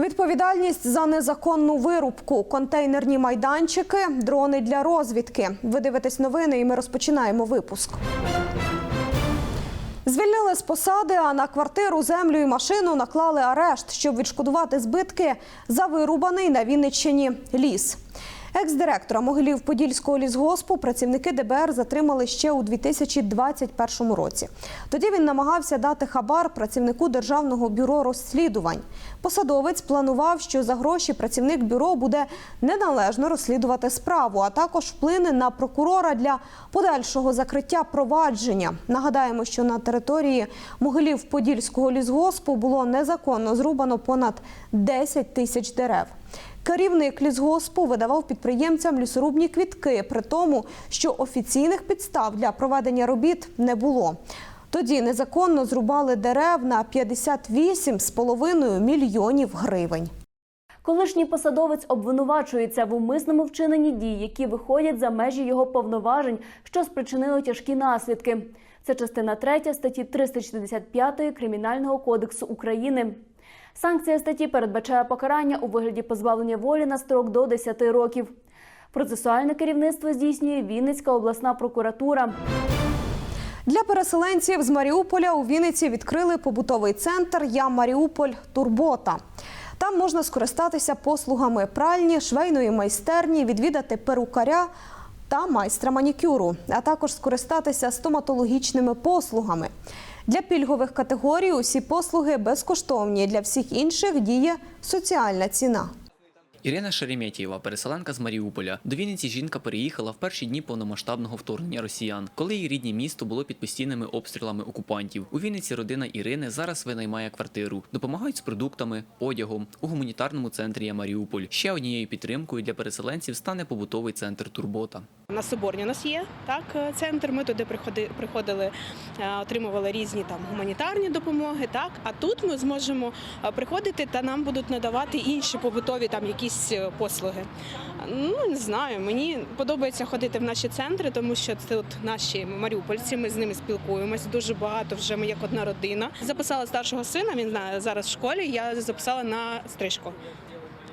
Відповідальність за незаконну вирубку, контейнерні майданчики, дрони для розвідки. Ви дивитесь новини, і ми розпочинаємо випуск. Звільнили з посади, а на квартиру, землю і машину наклали арешт, щоб відшкодувати збитки за вирубаний на Вінниччині ліс. Екс-директора Могилів-Подільського лісгоспу працівники ДБР затримали ще у 2021 році. Тоді він намагався дати хабар працівнику Державного бюро розслідувань. Посадовець планував, що за гроші працівник бюро буде неналежно розслідувати справу, а також вплине на прокурора для подальшого закриття провадження. Нагадаємо, що на території Могилів-Подільського лісгоспу було незаконно зрубано понад 10 тисяч дерев. Керівник лісгоспу видавав підприємцям лісорубні квітки, при тому, що офіційних підстав для проведення робіт не було. Тоді незаконно зрубали дерев на 58,5 мільйонів гривень. Колишній посадовець обвинувачується в умисному вчиненні дій, які виходять за межі його повноважень, що спричинили тяжкі наслідки. Це частина 3 статті 365 Кримінального кодексу України. Санкція статті передбачає покарання у вигляді позбавлення волі на строк до 10 років. Процесуальне керівництво здійснює Вінницька обласна прокуратура. Для переселенців з Маріуполя у Вінниці відкрили побутовий центр Я Маріуполь Турбота. Там можна скористатися послугами пральні, швейної майстерні, відвідати перукаря та майстра манікюру, а також скористатися стоматологічними послугами. Для пільгових категорій усі послуги безкоштовні. Для всіх інших діє соціальна ціна. Ірина Шереметєва, переселенка з Маріуполя. До Вінниці жінка переїхала в перші дні повномасштабного вторгнення росіян, коли її рідне місто було під постійними обстрілами окупантів. У Вінниці родина Ірини зараз винаймає квартиру, допомагають з продуктами, одягом у гуманітарному центрі «Я Маріуполь. Ще однією підтримкою для переселенців стане побутовий центр Турбота. На Соборні нас є так е, центр. Ми туди приходи- приходили, е, отримували різні там гуманітарні допомоги. Так, а тут ми зможемо е, приходити та нам будуть надавати інші побутові там якісь е, послуги. Ну не знаю. Мені подобається ходити в наші центри, тому що тут наші маріупольці. Ми з ними спілкуємось дуже багато. Вже ми як одна родина. Записала старшого сина. Він зараз в школі. Я записала на стрижку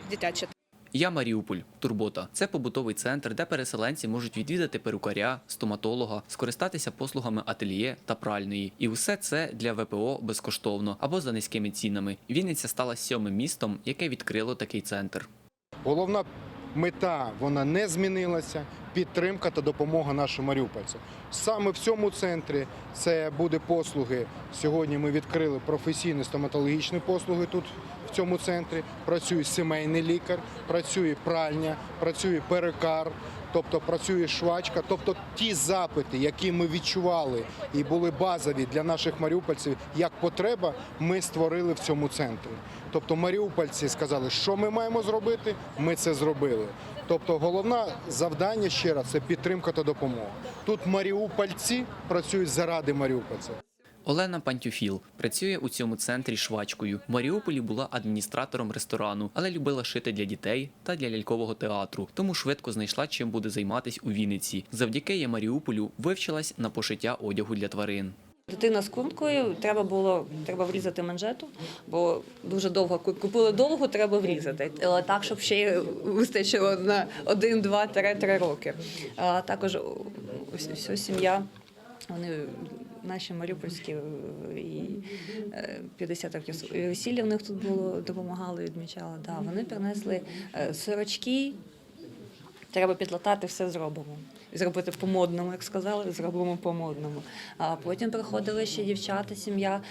дитячу. Я Маріуполь, Турбота. Це побутовий центр, де переселенці можуть відвідати перукаря, стоматолога, скористатися послугами ательє та пральної. І усе це для ВПО безкоштовно або за низькими цінами. Вінниця стала сьомим містом, яке відкрило такий центр. Головна мета вона не змінилася. Підтримка та допомога нашим маріупольцям. Саме в цьому центрі це буде послуги. Сьогодні ми відкрили професійні стоматологічні послуги тут в цьому центрі. Працює сімейний лікар, працює пральня, працює перекар, тобто працює швачка. Тобто ті запити, які ми відчували і були базові для наших маріупольців як потреба, ми створили в цьому центрі. Тобто маріупольці сказали, що ми маємо зробити, ми це зробили. Тобто головне завдання ще раз це підтримка та допомога. Тут маріупольці працюють заради маріупольців. Олена Пантюфіл працює у цьому центрі швачкою. В Маріуполі була адміністратором ресторану, але любила шити для дітей та для лялькового театру, тому швидко знайшла, чим буде займатись у Вінниці. Завдяки «Я Маріуполю вивчилась на пошиття одягу для тварин. Дитина з курткою, треба було треба врізати манжету, бо дуже довго ку- купили довго, треба врізати. Але так, щоб ще вистачило на один, два, три, три роки. А також ось- вся сім'я, вони наші маріупольські е, і е, 50 років весілля в них тут було, допомагали, відмічали. Да, вони принесли е, сорочки, Треба підлатати, все зробимо. Зробити по-модному, як сказали, зробимо по-модному. А потім приходили ще дівчата, сім'я,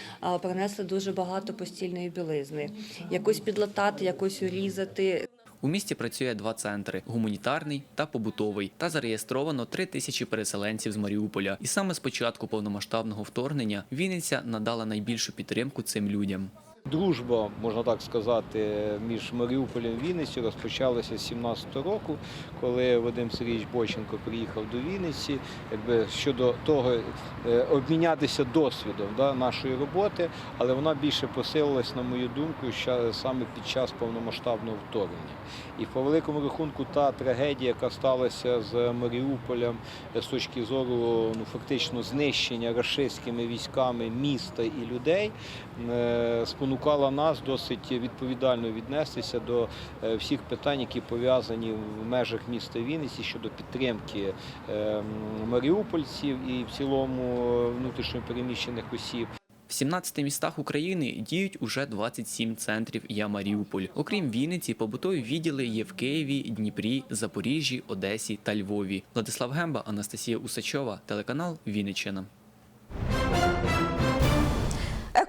принесли дуже багато постільної білизни. Якусь підлатати, якусь урізати. У місті працює два центри: гуманітарний та побутовий. Та зареєстровано три тисячі переселенців з Маріуполя. І саме з початку повномасштабного вторгнення Вінниця надала найбільшу підтримку цим людям. Дружба, можна так сказати, між Маріуполем і Вінницею розпочалася з 17 року, коли Вадим Сергійович Бойченко приїхав до Вінниці, якби щодо того е, обмінятися досвідом да, нашої роботи, але вона більше посилилась, на мою думку, саме під час повномасштабного вторгнення. І по великому рахунку та трагедія, яка сталася з Маріуполем е, з точки зору ну, фактично знищення рашистськими військами міста і людей, е, спонукала нас досить відповідально віднестися до е, всіх питань, які пов'язані в межах міста Вінниці щодо підтримки е, маріупольців і в цілому е, внутрішньо переміщених осіб. В 17 містах України діють уже 27 центрів «Я Маріуполь». Окрім Вінниці, побутові відділи є в Києві, Дніпрі, Запоріжжі, Одесі та Львові. Владислав Гемба, Анастасія Усачова, телеканал Вінниччина.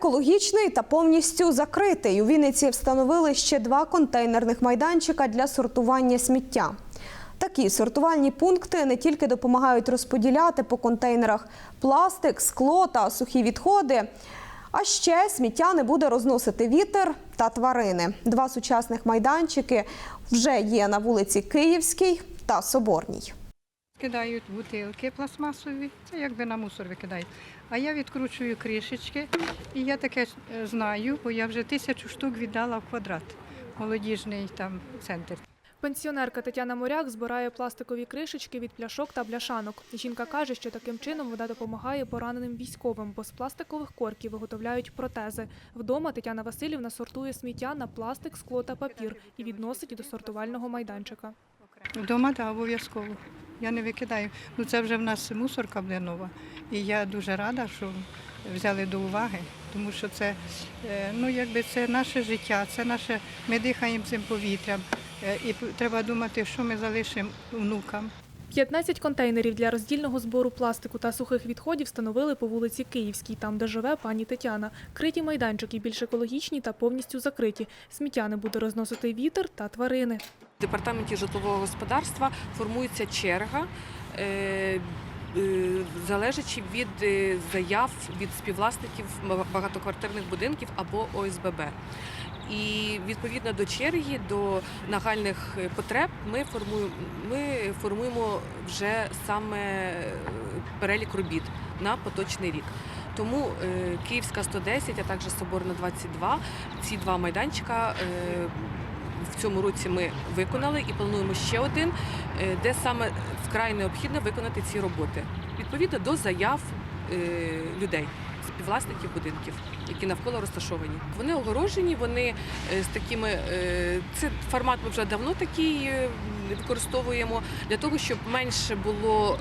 Екологічний та повністю закритий. У Вінниці встановили ще два контейнерних майданчика для сортування сміття. Такі сортувальні пункти не тільки допомагають розподіляти по контейнерах пластик, скло та сухі відходи, а ще сміття не буде розносити вітер та тварини. Два сучасних майданчики вже є на вулиці Київській та Соборній. Кидають бутилки пластмасові, це якби на мусор викидають. А я відкручую кришечки, і я таке е, знаю, бо я вже тисячу штук віддала в квадрат, молодіжний там центр. Пенсіонерка Тетяна Моряк збирає пластикові кришечки від пляшок та бляшанок. Жінка каже, що таким чином вода допомагає пораненим військовим, бо з пластикових корків виготовляють протези. Вдома Тетяна Васильівна сортує сміття на пластик, скло та папір і відносить до сортувального майданчика. Вдома так, обов'язково. Я не викидаю. Ну це вже в нас мусорка буде нова. І я дуже рада, що взяли до уваги, тому що це е, ну якби це наше життя, це наше. Ми дихаємо цим повітрям. Е, І треба думати, що ми залишимо внукам. 15 контейнерів для роздільного збору пластику та сухих відходів встановили по вулиці Київській, там де живе пані Тетяна. Криті майданчики більш екологічні та повністю закриті. Сміття не буде розносити вітер та тварини. Департаменті житлового господарства формується черга, е, е, залежачи від е, заяв від співвласників багатоквартирних будинків або ОСББ. І відповідно до черги, до нагальних потреб, ми формуємо, ми формуємо вже саме перелік робіт на поточний рік. Тому Київська 110, а також Соборна 22, ці два майданчика в цьому році ми виконали і плануємо ще один, е, де саме вкрай необхідно виконати ці роботи відповідно до заяв е, людей, співвласників будинків, які навколо розташовані. Вони огорожені, вони е, з такими це формат. Ми вже давно такий використовуємо для того, щоб менше було.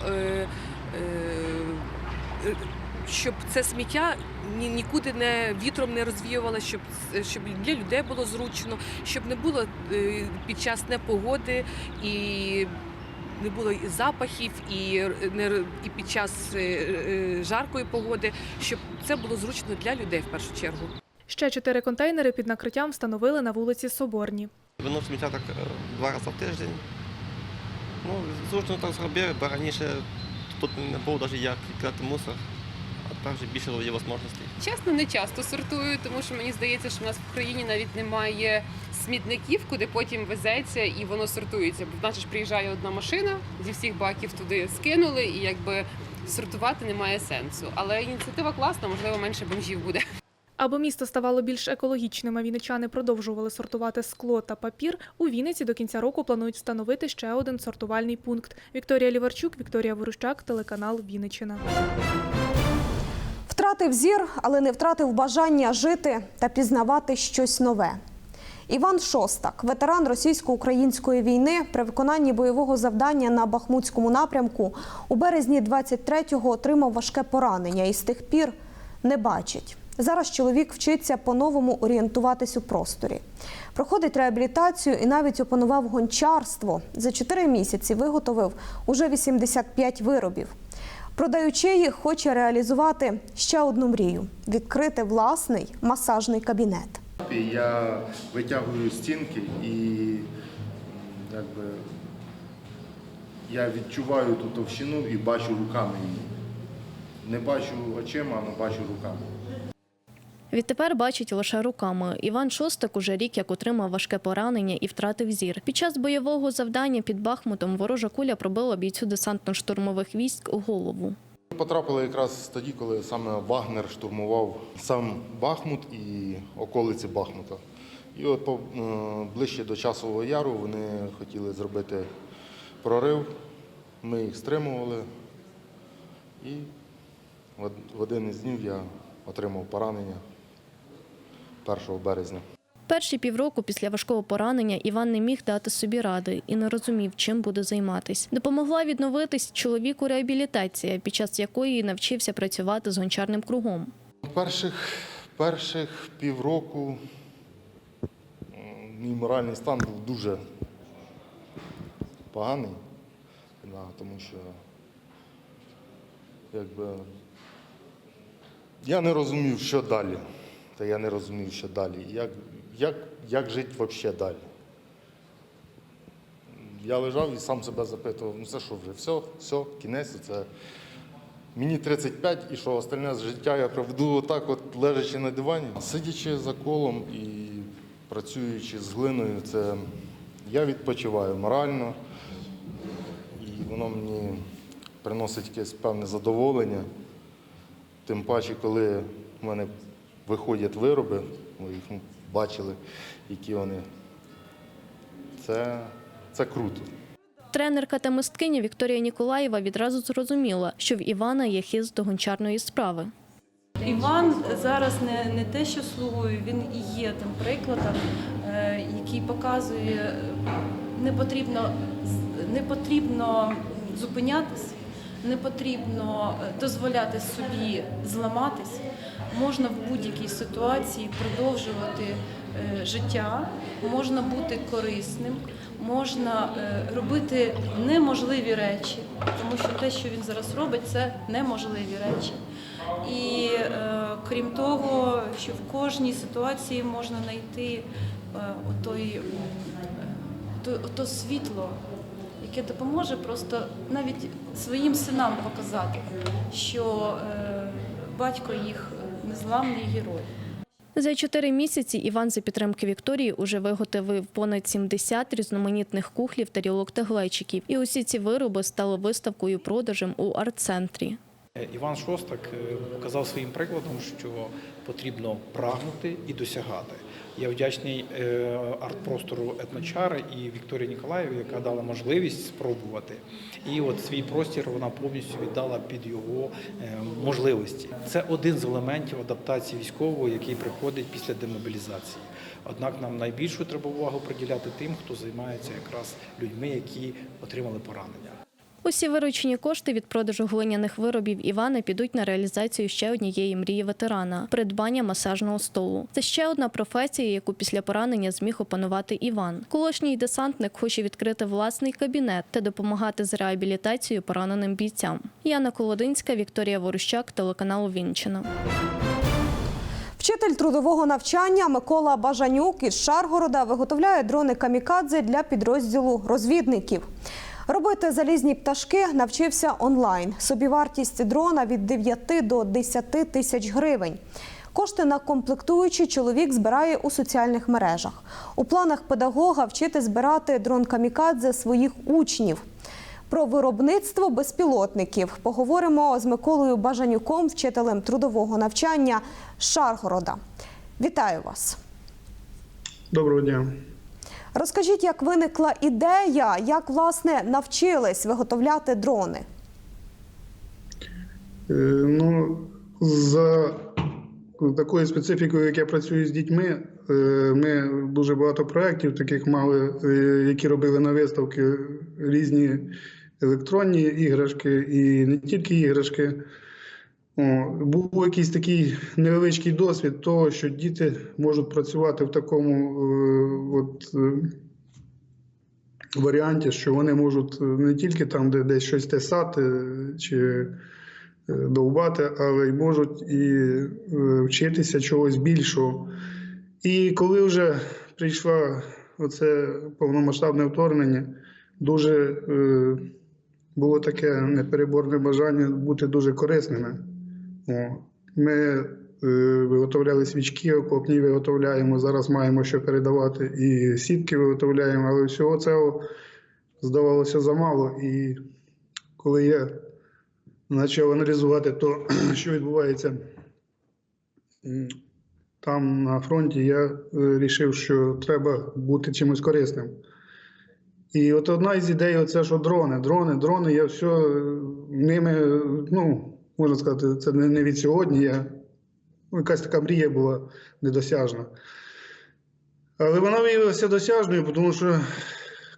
Щоб це сміття ні, нікуди не вітром не розвіювалося, щоб, щоб для людей було зручно, щоб не було е, під час непогоди і не було і запахів, і, не, і під час е, е, жаркої погоди, щоб це було зручно для людей в першу чергу. Ще чотири контейнери під накриттям встановили на вулиці Соборній. Виношу сміття так два рази в тиждень. Ну, зручно так зробив, бо раніше тут не було навіть як кидати мусор, а вже більше є можливостей. Чесно, не часто сортую, тому що мені здається, що в нас в країні навіть немає смітників, куди потім везеться і воно сортується. Бо значить приїжджає одна машина, зі всіх баків туди скинули, і якби сортувати немає сенсу. Але ініціатива класна, можливо, менше бомжів буде. Аби місто ставало більш екологічним, а вінничани продовжували сортувати скло та папір, у Вінниці до кінця року планують встановити ще один сортувальний пункт. Вікторія Ліварчук, Вікторія Ворущак, телеканал Вінниччина. Втратив зір, але не втратив бажання жити та пізнавати щось нове. Іван Шостак, ветеран російсько-української війни, при виконанні бойового завдання на Бахмутському напрямку у березні 23-го отримав важке поранення і з тих пір не бачить. Зараз чоловік вчиться по-новому орієнтуватись у просторі. Проходить реабілітацію і навіть опанував гончарство. За 4 місяці виготовив уже 85 виробів. Продаючи їх, хоче реалізувати ще одну мрію відкрити власний масажний кабінет. Я витягую стінки і якби, я відчуваю ту товщину і бачу руками її. Не бачу очима, але бачу руками. Відтепер бачить лише руками. Іван Шостак уже рік як отримав важке поранення і втратив зір. Під час бойового завдання під Бахмутом ворожа куля пробила бійцю десантно-штурмових військ у голову. Потрапили якраз тоді, коли саме Вагнер штурмував сам Бахмут і околиці Бахмута. І от е, ближче до часового яру вони хотіли зробити прорив. Ми їх стримували. І в один із днів я отримав поранення 1 березня. Перші півроку після важкого поранення Іван не міг дати собі ради і не розумів, чим буде займатись. Допомогла відновитись чоловіку реабілітація, під час якої навчився працювати з гончарним кругом. Перших, перших півроку мій моральний стан був дуже поганий, тому що якби, я не розумів, що далі. Та я не розумів, що далі. Як, як, як жити взагалі далі? Я лежав і сам себе запитував, ну це що вже, все, все, кінець, це Мені 35 і що остальне з життя я проведу отак, от лежачи на дивані. Сидячи за колом і працюючи з глиною, це я відпочиваю морально, і воно мені приносить якесь певне задоволення. Тим паче, коли в мене виходять вироби, ви їх ну, бачили, які вони. Це, це круто. Тренерка та мисткиня Вікторія Ніколаєва відразу зрозуміла, що в Івана є хист до гончарної справи. Іван зараз не, не те, що слугує, він і є тим прикладом, е, який показує, не потрібно, не потрібно зупинятись, не потрібно е, дозволяти собі зламатись. Можна в будь-якій ситуації продовжувати е, життя, можна бути корисним, можна е, робити неможливі речі, тому що те, що він зараз робить, це неможливі речі. І крім того, що в кожній ситуації можна знайти ото світло, яке допоможе просто навіть своїм синам показати, що е, батько їх незламний герой. За чотири місяці Іван за підтримки Вікторії уже виготовив понад 70 різноманітних кухлів, тарілок та глечиків. І усі ці вироби стали виставкою продажем у арт-центрі. Іван Шостак е, показав своїм прикладом, що потрібно прагнути і досягати. Я вдячний е, арт-простору етночари і Вікторії Ніколаєві, яка дала можливість спробувати. І от свій простір вона повністю віддала під його е, можливості. Це один з елементів адаптації військового, який приходить після демобілізації. Однак нам найбільшу треба увагу приділяти тим, хто займається якраз людьми, які отримали поранення. Усі виручені кошти від продажу глиняних виробів Івана підуть на реалізацію ще однієї мрії ветерана придбання масажного столу. Це ще одна професія, яку після поранення зміг опанувати Іван. Колишній десантник хоче відкрити власний кабінет та допомагати з реабілітацією пораненим бійцям. Яна Колодинська, Вікторія Ворущак, телеканал Вінчина. Вчитель трудового навчання Микола Бажанюк із Шаргорода виготовляє дрони камікадзе для підрозділу розвідників. Робити залізні пташки навчився онлайн. Собівартість дрона від 9 до 10 тисяч гривень. Кошти на комплектуючі чоловік збирає у соціальних мережах. У планах педагога вчити збирати дрон камікадзе своїх учнів. Про виробництво безпілотників поговоримо з Миколою Бажанюком, вчителем трудового навчання Шаргорода. Вітаю вас! Доброго дня. Розкажіть, як виникла ідея, як власне навчились виготовляти дрони? Е, Ну, за такою специфікою, як я працюю з дітьми, е, ми дуже багато проєктів таких мали, е, які робили на виставки різні електронні іграшки і не тільки іграшки. Був якийсь такий невеличкий досвід того, що діти можуть працювати в такому е, от, е, варіанті, що вони можуть не тільки там, де десь щось тесати чи е, довбати, але й можуть і е, вчитися чогось більшого. І коли вже прийшло оце повномасштабне вторгнення, дуже е, було таке непереборне бажання бути дуже корисними. Ми виготовляли свічки, окопні виготовляємо. Зараз маємо що передавати і сітки виготовляємо, але всього цього здавалося замало. І коли я почав аналізувати то, що відбувається там на фронті, я вирішив, що треба бути чимось корисним. І от одна із ідей, оце що дрони, дрони, дрони, я все е, ними, ну, можна сказати, це не, від сьогодні. Я, ну, якась така мрія була недосяжна. Але вона виявилася досяжною, тому що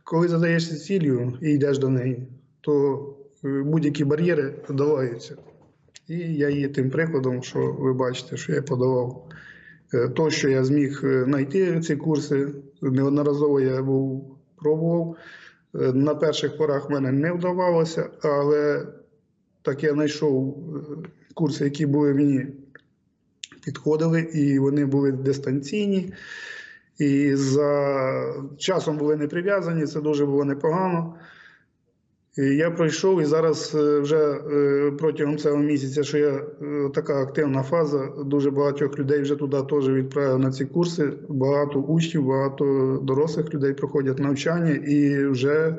коли задаєшся ціллю і йдеш до неї, то е, будь-які бар'єри долаються. І я є тим прикладом, що ви бачите, що я подавав. Е, То, що я зміг е, знайти ці курси, неодноразово я був пробував. На перших порах в мене не вдавалося, але так я знайшов е, курси, які були мені підходили, і вони були дистанційні. І за часом були не прив'язані, це дуже було непогано. І я пройшов, і зараз е, вже е, протягом цього місяця, що я така активна фаза, дуже багатьох людей вже туди теж відправив на ці курси. Багато учнів, багато дорослих людей проходять навчання і вже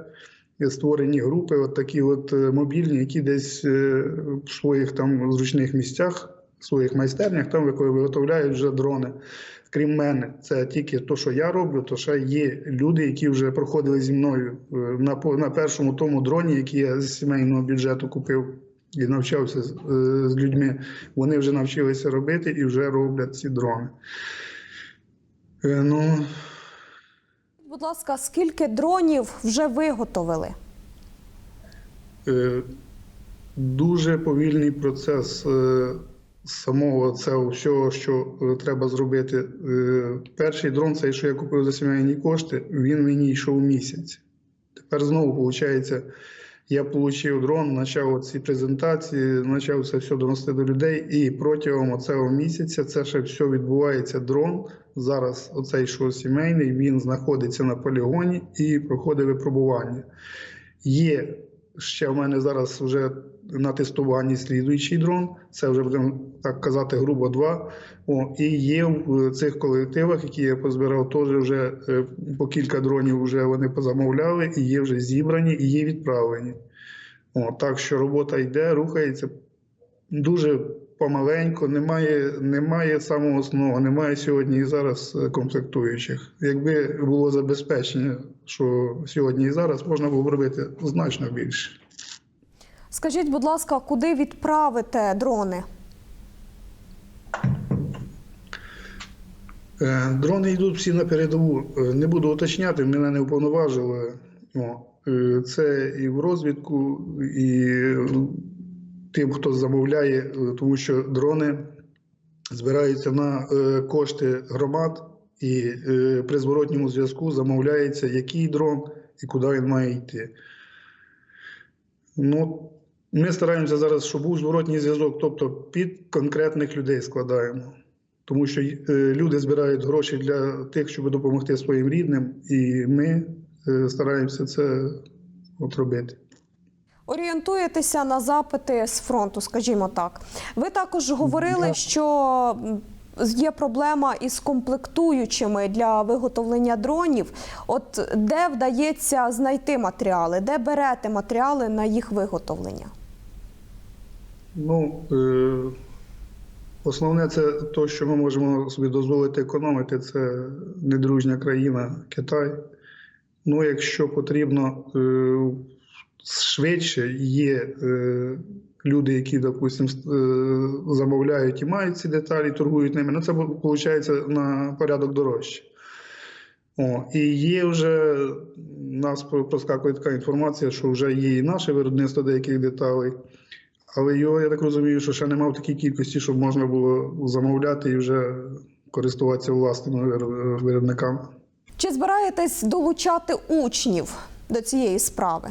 створені групи, от такі от е, мобільні, які десь е, в своїх там зручних місцях, в своїх майстернях там виготовляють вже дрони. Крім мене, це тільки те, що я роблю, то ще є люди, які вже проходили зі мною е, на, на першому тому дроні, який я з сімейного бюджету купив і навчався з, з людьми. Вони вже навчилися робити і вже роблять ці дрони. Ну, Будь ласка, скільки дронів вже виготовили? Е, Дуже повільний процес е, самого цього всього, що е, треба зробити. Перший дрон, цей, що я купив за сімейні кошти, він мені йшов місяць. Тепер знову виходить, я отримав дрон, почав ці презентації, почав це все доносити до людей. І протягом цього місяця це ще все відбувається. Дрон зараз, оцей що сімейний, він знаходиться на полігоні і проходить випробування. Є ще в мене зараз вже на тестуванні слідуючий дрон. Це вже будемо так казати, грубо два. О, і є в цих колективах, які я позбирав, теж вже е, по кілька дронів вже вони позамовляли, і є вже зібрані, і є відправлені. О, так що робота йде, рухається дуже помаленько, немає, немає самого основного, немає сьогодні і зараз е, комплектуючих. Якби було забезпечення, що сьогодні і зараз можна було б робити значно більше. Скажіть, будь ласка, куди відправите дрони? Е, Дрони йдуть всі на передову. Е, Не буду уточняти, мене не уповноважили. Це і в розвідку, і тим, хто замовляє, е, тому що дрони збираються на е, кошти громад, і е, при зворотньому зв'язку замовляється, який дрон і куди він має йти. Ну, ми стараємося зараз, щоб був зворотній зв'язок, тобто під конкретних людей складаємо. Тому що люди збирають гроші для тих, щоб допомогти своїм рідним, і ми стараємося це от робити. Орієнтуєтеся на запити з фронту, скажімо так. Ви також говорили, що є проблема із комплектуючими для виготовлення дронів. От де вдається знайти матеріали, де берете матеріали на їх виготовлення? Ну, е, основне це те, що ми можемо собі дозволити економити, це недружня країна Китай. Ну, якщо потрібно е, швидше, є е, люди, які, допустимо, замовляють і мають ці деталі, торгують ними. Ну, це виходить на порядок дорожче. О, і є вже нас проскакує така інформація, що вже є і наше виробництво деяких деталей. Але його, я так розумію, що ще немає в такій кількості, щоб можна було замовляти і вже користуватися власними виробниками. Чи збираєтесь долучати учнів до цієї справи?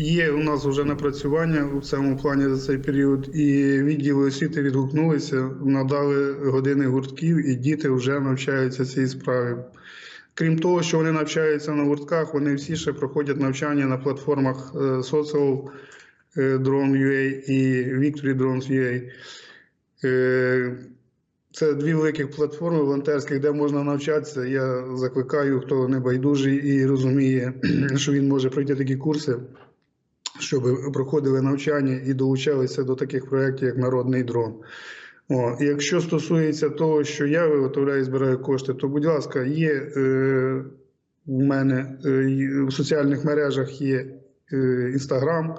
Є у нас вже напрацювання у цьому плані за цей період, і відділи освіти відгукнулися, надали години гуртків, і діти вже навчаються цій справі. Крім того, що вони навчаються на гуртках, вони всі ще проходять навчання на платформах е, Social е, Drone UA і Victory Drones UA. Е, Це дві великих платформи волонтерських, де можна навчатися. Я закликаю, хто не байдужий і розуміє, що він може пройти такі курси, щоб проходили навчання і долучалися до таких проєктів, як Народний дрон. О, якщо стосується того, що я виготовляю і збираю кошти, то, будь ласка, є е, у мене е, в соціальних мережах є Інстаграм,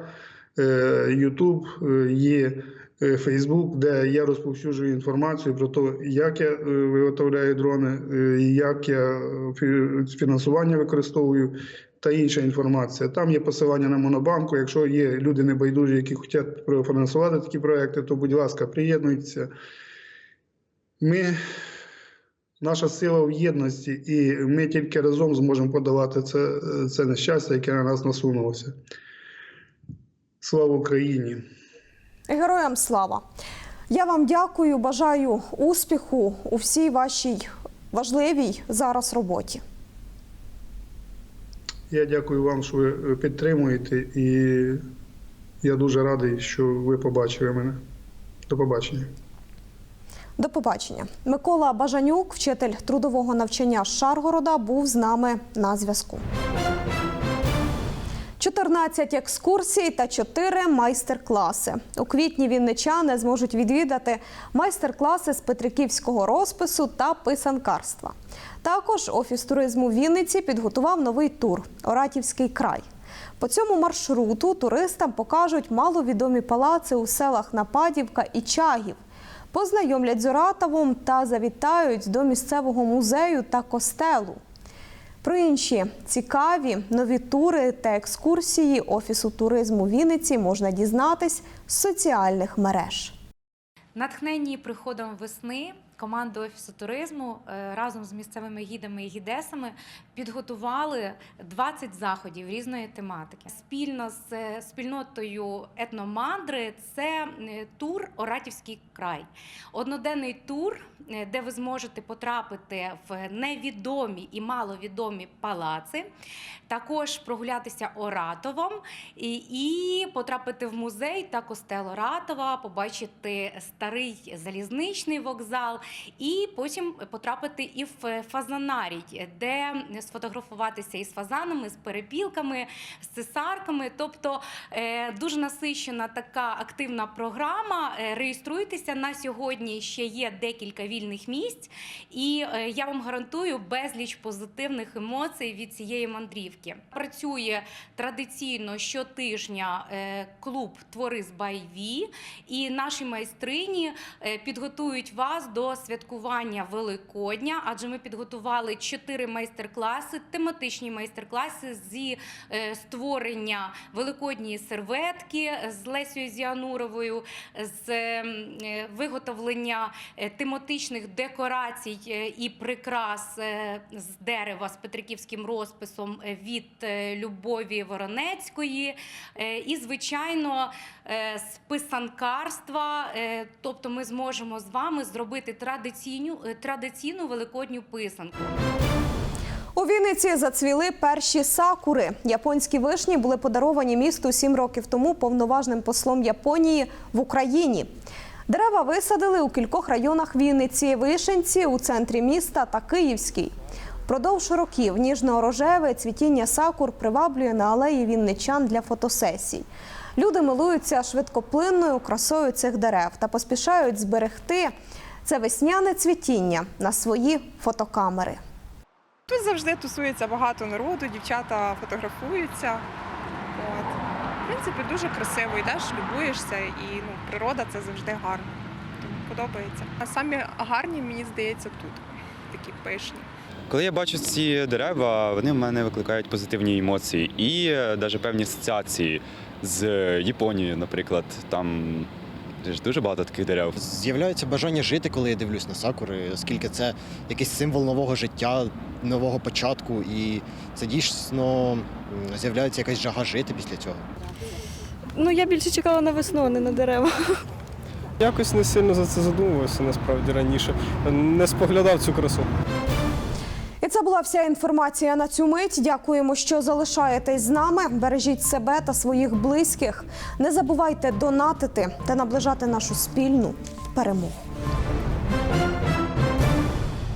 Ютуб, є е, Фейсбук, де я розповсюджую інформацію про те, як я е, виготовляю дрони, е, як я е, фінансування використовую та інша інформація. Там є посилання на монобанку. Якщо є люди небайдужі, які хочуть профінансувати такі проекти, то будь ласка, приєднуйтеся. Ми, наша сила в єдності, і ми тільки разом зможемо подолати це, це нещастя, яке на нас насунулося. Слава Україні! Героям слава! Я вам дякую, бажаю успіху у всій вашій важливій зараз роботі. Я дякую вам, що ви підтримуєте, і я дуже радий, що ви побачили мене. До побачення. До побачення. Микола Бажанюк, вчитель трудового навчання з Шаргорода, був з нами на зв'язку. 14 екскурсій та 4 майстер-класи. У квітні вінничани зможуть відвідати майстер-класи з петриківського розпису та писанкарства. Також офіс туризму Вінниці підготував новий тур Оратівський край. По цьому маршруту туристам покажуть маловідомі палаци у селах Нападівка і Чагів. Познайомлять з Оратовом та завітають до місцевого музею та костелу. Про інші цікаві нові тури та екскурсії Офісу туризму Вінниці можна дізнатись з соціальних мереж. Натхненні приходом весни команда офісу туризму е, разом з місцевими гідами і гідесами підготували 20 заходів різної тематики. Спільно з е, спільнотою етномандри це е, тур Оратівський край. Одноденний тур, де ви зможете потрапити в невідомі і маловідомі палаци, також прогулятися Оратовом і, і потрапити в музей та костел Оратова, побачити старий залізничний вокзал, і потім потрапити і в фазанарій, де сфотографуватися із фазанами, з перепілками, з цесарками. Тобто е, дуже насичена така активна програма. Е, Реєструйтеся на сьогодні. Ще є декілька вільних місць, і е, я вам гарантую безліч позитивних емоцій від цієї мандрівки. Працює традиційно щотижня клуб Твори з Байві, і наші майстрині підготують вас до святкування Великодня, адже ми підготували чотири майстер-класи, тематичні майстер-класи зі е, створення великодньої серветки з Лесією Зіануровою, з е, виготовлення е, тематичних декорацій і прикрас з дерева з петриківським розписом від Любові Воронецької, і, звичайно, з писанкарства. Тобто ми зможемо з вами зробити традиційну, е, традиційну великодню писанку. У Вінниці зацвіли перші сакури. Японські вишні були подаровані місту сім років тому повноважним послом Японії в Україні. Дерева висадили у кількох районах Вінниці, Вишенці у центрі міста та Київській. Продовж років ніжно-рожеве цвітіння сакур приваблює на алеї вінничан для фотосесій. Люди милуються швидкоплинною красою цих дерев та поспішають зберегти це весняне цвітіння на свої фотокамери. Тут завжди тусується багато народу, дівчата фотографуються. От. В принципі, дуже красиво йдеш, любуєшся, і ну, природа це завжди гарно. Тому подобається. А самі гарні, мені здається, тут такі пишні. Коли я бачу ці дерева, вони в мене викликають позитивні емоції і навіть певні асоціації з Японією, наприклад. Там ж дуже багато таких дерев. З'являється бажання жити, коли я дивлюсь на сакури, оскільки це якийсь символ нового життя, нового початку, і це дійсно з'являється якась жага жити після цього. Ну, я більше чекала на весну, а не на дерева. Якось не сильно за це задумувався насправді раніше. Не споглядав цю красу. Це була вся інформація на цю мить. Дякуємо, що залишаєтесь з нами. Бережіть себе та своїх близьких. Не забувайте донатити та наближати нашу спільну перемогу.